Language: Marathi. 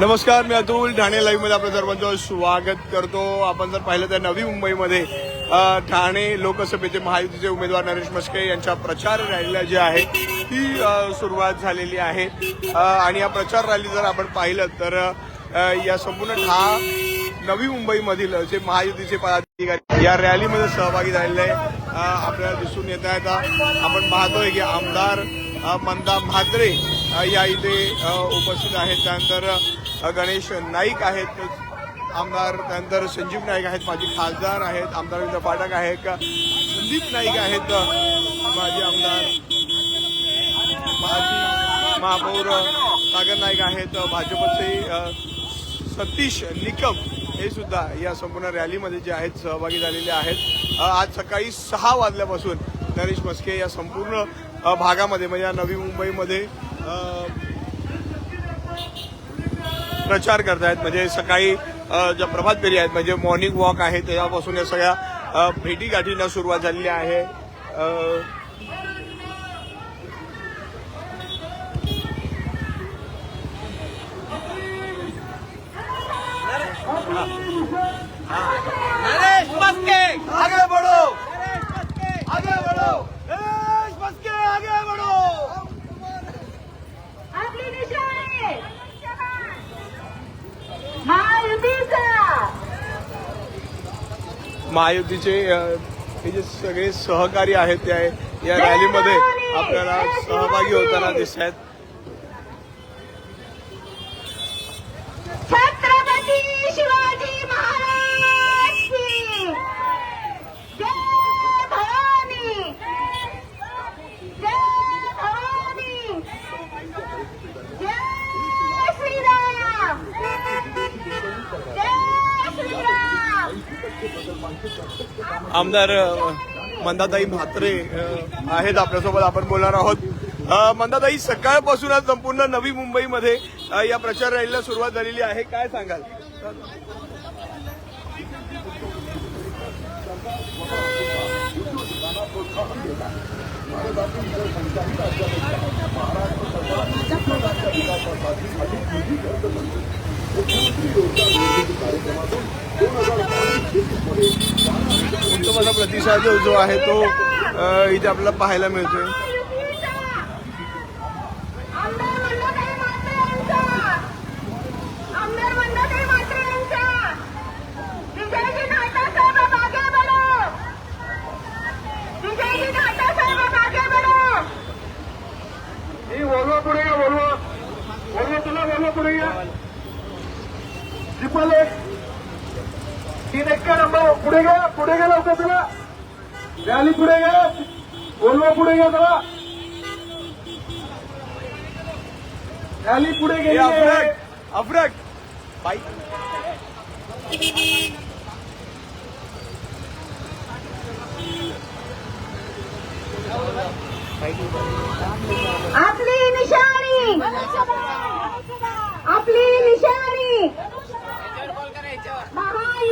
नमस्कार मी अतुल ठाणे लाईव्हमध्ये आपलं सर्वांचं स्वागत करतो. आपण जर पाहिलं तर नवी मुंबईमध्ये ठाणे लोकसभेचे महायुतीचे उमेदवार नरेश मस्के यांच्या प्रचार रॅलीला जी आहे ती सुरुवात झालेली आहे. आणि या प्रचार रॅली जर आपण पाहिलं तर या संपूर्ण ठा नवी मुंबईमधील जे महायुतीचे पदाधिकारी या रॅलीमध्ये सहभागी झालेले आहे आपल्याला दिसून येत आहेत आपण पाहतोय की आमदार मंदा म्हात्रे या इथे उपस्थित आहेत. त्यानंतर गणेश नाईक आहेत. आमदार त्यानंतर संजीव नाईक आहेत. माजी खासदार आहेत. आमदार रवींद्र पाठक आहेत. संदीप नाईक आहेत. माजी आमदार माजी महापौर सागर नाईक आहेत. भाजपचे सतीश निकम हे सुद्धा या संपूर्ण रॅलीमध्ये जे आहेत सहभागी झालेले आहेत. आज सकाळी सहा वाजल्यापासून नरेश मस्के या संपूर्ण भागामध्ये म्हणजे या नवी मुंबईमध्ये प्रचार प्रचार करतायत. म्हणजे सकाळी ज्या प्रभात फेरी आहेत म्हणजे मॉर्निंग वॉक आहे तेव्हापासून या सगळ्या भेटीगाठींना सुरुवात झालेली आहे. नरेश मस्के आगे बढ़ो। नरेश मस्के आगे बढ़ो। नरेश मस्के आगे बढ़ो! आपली महायुतीचा। हे जे सगळे सहकारी आहेत ते आहे या रॅलीमध्ये आपल्याला सहभागी होताना दिसत आहेत. आमदार मंदाताई म्हात्रे आहेत आपल्यासोबत. आपण बोलणार आहोत. मंदाताई सकाळपासूनच संपूर्ण नवी मुंबईमध्ये या प्रचार रॅलीला सुरुवात झालेली आहे. काय सांगाल? उत्तम असा प्रतिसाद जो आहे तो इथे आपल्याला पाहायला मिळतोय महायुतीचा आमदार मंदाताई म्हात्रे यांचा आमदार मंदाताई म्हात्रे यांचा विजयजी नाटा साहेब मागे बढो विजयजी नाटा साहेब मागे बढो ही वळवा पुढे या वळवा वळवा तुला वळवा पुढे या ट्रिपल एक तीन एक्का नंबर पुढे घ्या पुढे घ्या लवकर तुला